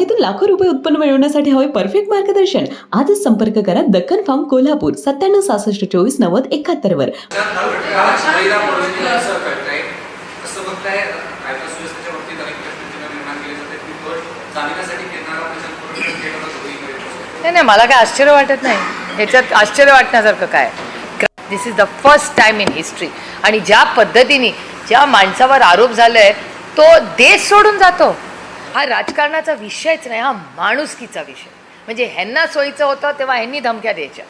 बागेतून लाखो रुपये उत्पन्न मिळवण्यासाठी हवे परफेक्ट मार्गदर्शन. आजच संपर्क करा दक्कन फार्म कोल्हापूर सत्त्याण्णव सहासष्ट चोवीस नव्वद एकाहत्तर वर. नाही नाही मला काय आश्चर्य वाटत नाही. ह्याच्यात आश्चर्य वाटण्यासारखं काय? This is the first time in history आणि ज्या पद्धतीने ज्या माणसावर आरोप झालाय तो देश सोडून जातो. हा राजकारणाचा विषयच नाही हा माणुसकीचा विषय. म्हणजे ह्यांना सोयीचं होतं तेव्हा ह्यांनी धमक्या द्यायच्या.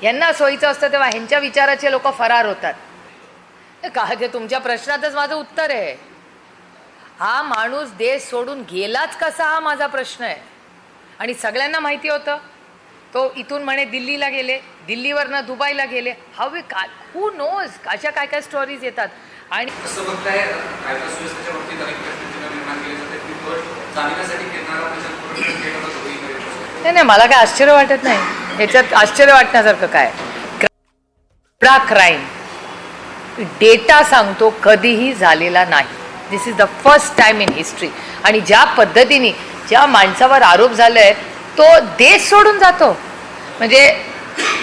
ह्यांना सोयीचं असतं तेव्हा ह्यांच्या विचाराचे लोक फरार होतात. का ते तुमच्या प्रश्नातच माझं उत्तर आहे. हा माणूस देश सोडून गेलाच कसा हा माझा प्रश्न आहे? आणि सगळ्यांना माहिती होतं. तो इथून म्हणे दिल्लीला गेले दिल्लीवरनं दुबईला गेले. हवे का हू नोज अशा काय काय स्टोरीज येतात. आणि नाही नाही मला काय आश्चर्य वाटत नाही. ह्याच्यात आश्चर्य वाटण्यासारखं काय? क्राईम डेटा सांगतो कधीही झालेला नाही. This is the first time in history आणि ज्या पद्धतीने ज्या माणसावर आरोप झालाय तो देश सोडून जातो. म्हणजे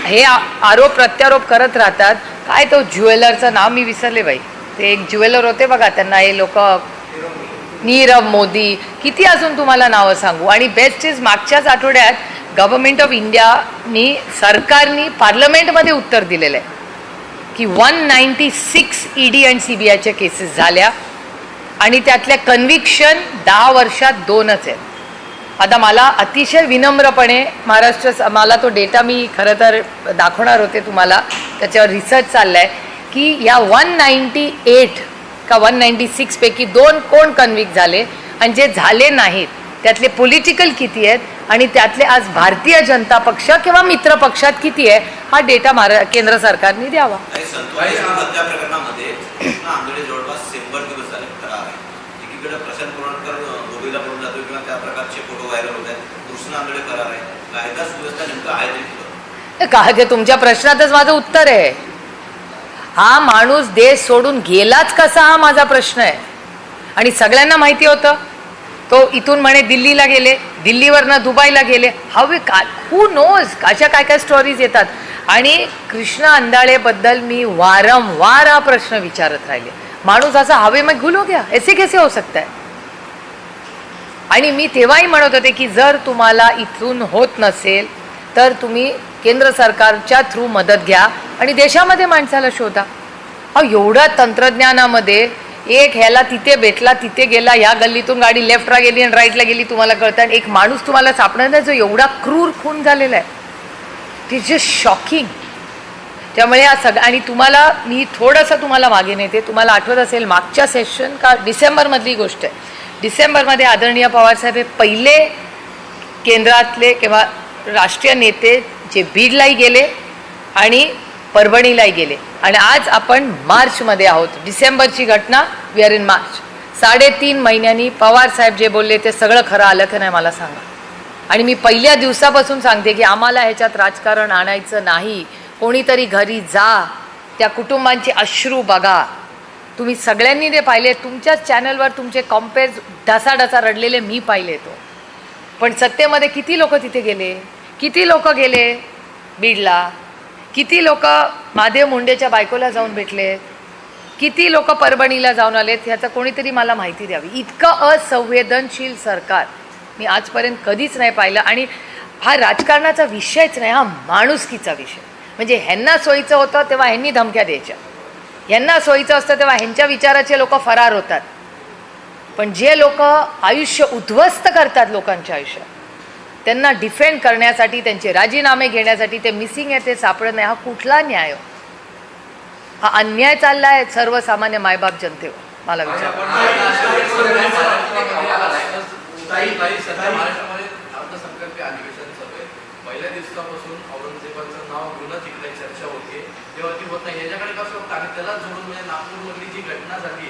हे आरोप प्रत्यारोप करत राहतात. काय तो ज्वेलरचं नाव मी विसरले बाई. ते एक ज्वेलर होते बघा त्यांना हे लोक नीरव मोदी किती अजून तुम्हाला नावं सांगू? आणि बेस्ट इज मागच्याच आठवड्यात गव्हर्नमेंट ऑफ इंडियानी सरकारनी पार्लमेंटमध्ये उत्तर दिलेलं आहे. की one ninety six E D and C B आयच्या केसेस झाल्या आणि त्यातल्या कन्व्हिक्शन दहा वर्षात दोनच आहेत. आता मला अतिशय विनम्रपणे महाराष्ट्र मला तो डेटा मी खरं तर दाखवणार होते तुम्हाला. त्याच्यावर रिसर्च चालला आहे की या वन नाईन्टी एट का वन नाईन्टी सिक्सपैकी दोन कोण कन्व्हिक्ट झाले आणि जे झाले नाहीत त्यातले पॉलिटिकल किती आहेत आणि त्यातले आज भारतीय जनता पक्ष किंवा मित्र पक्षात किती आहे हा डेटा महारा केंद्र सरकारने द्यावा? का तुमच्या प्रश्नातच माझं उत्तर आहे. हा माणूस देश सोडून गेलाच कसा हा माझा प्रश्न आहे. आणि सगळ्यांना माहिती होतं. तो इथून म्हणे दिल्लीला गेले दिल्लीवरनं दुबईला गेले. हवे का हू नोज अशा काय काय स्टोरीज येतात. आणि कृष्णा अंधाळेबद्दल मी वारंवार हा प्रश्न विचारत राहिले. माणूस असा हवे मग गुल हो गया ऐसे कैसे हो सकता आहे आणि मी तेव्हाही म्हणत होते की जर तुम्हाला इथून होत नसेल तर तुम्ही केंद्र सरकारच्या थ्रू मदत घ्या आणि देशामध्ये माणसाला शोधा. अहो एवढ्या तंत्रज्ञानामध्ये एक ह्याला तिथे भेटला तिथे गेला ह्या गल्लीतून गाडी लेफ्टला गेली आणि राईटला गेली तुम्हाला कळतं. आणि एक माणूस तुम्हाला सापडणार नाही जो एवढा क्रूर खून झालेला आहे. इट इज जस्ट शॉकिंग त्यामुळे हा सग आणि तुम्हाला मी थोडंसं तुम्हाला मागे नेते. तुम्हाला आठवत असेल मागच्या सेशन का डिसेंबरमधली गोष्ट आहे. डिसेंबरमध्ये आदरणीय पवारसाहेब हे पहिले केंद्रातले किंवा राष्ट्रीय नेते जे बीडलाही गेले आणि परभणीलाही गेले. आणि आज आपण मार्चमध्ये आहोत. डिसेंबरची घटना वी आर इन मार्च साडेतीन महिन्यांनी पवार साहेब जे बोलले ते सगळं खरं आलं की नाही मला सांगा. आणि मी पहिल्या दिवसापासून सांगते की आम्हाला ह्याच्यात राजकारण आणायचं नाही. कोणीतरी घरी जा. त्या कुटुंबांचे अश्रू बघा. तुम्ही सगळ्यांनी ते पाहिले तुमच्याच चॅनलवर तुमचे कॉम्पेअर ढसाढसा रडलेले मी पाहिले तो. पण सत्तेमध्ये किती लोक तिथे गेले? किती लोक गेले बीडला? किती लोक महादेव मुंडेच्या बायकोला जाऊन भेटले? किती लोक परभणीला जाऊन आलेत? ह्याचं कोणीतरी मला माहिती द्यावी. इतकं असंवेदनशील सरकार मी आजपर्यंत कधीच नाही पाहिलं आणि हा राजकारणाचा विषयच नाही हा माणुसकीचा विषय. म्हणजे ह्यांना सोयीचं होतं तेव्हा ह्यांनी धमक्या द्यायच्या. ह्यांना सोयीचं असतं तेव्हा ह्यांच्या विचाराचे लोक फरार होतात. पण जे लोक आयुष्य उद्ध्वस्त करतात लोकांच्या आयुष्यात त्यांना डिफेंड करण्यासाठी त्यांचे राजीनामे घेण्यासाठी ते मिसिंग आहे ते सापडत नाही. हा कुठला न्याय? हो? अन्याय चालला आहे सर्वसामान्य मायबाप जनतेवर मला विचार. चर्चा होते. तेव्हा ती होत नाही. याच्याकडे कसं बघतं आणि त्याला जोडून म्हणजे नागपूरमधली जी घटना झाली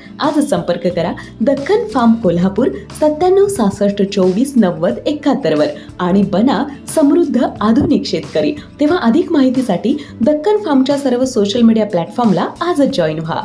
आजच संपर्क करा दख्खन फार्म कोल्हापूर सत्त्याण्णव सहासष्ट चोवीस नव्वद एकाहत्तरवर आणि बना समृद्ध आधुनिक शेतकरी. तेव्हा अधिक माहितीसाठी दक्कन फार्मच्या सर्व सोशल मीडिया प्लॅटफॉर्मला आजच जॉईन व्हा.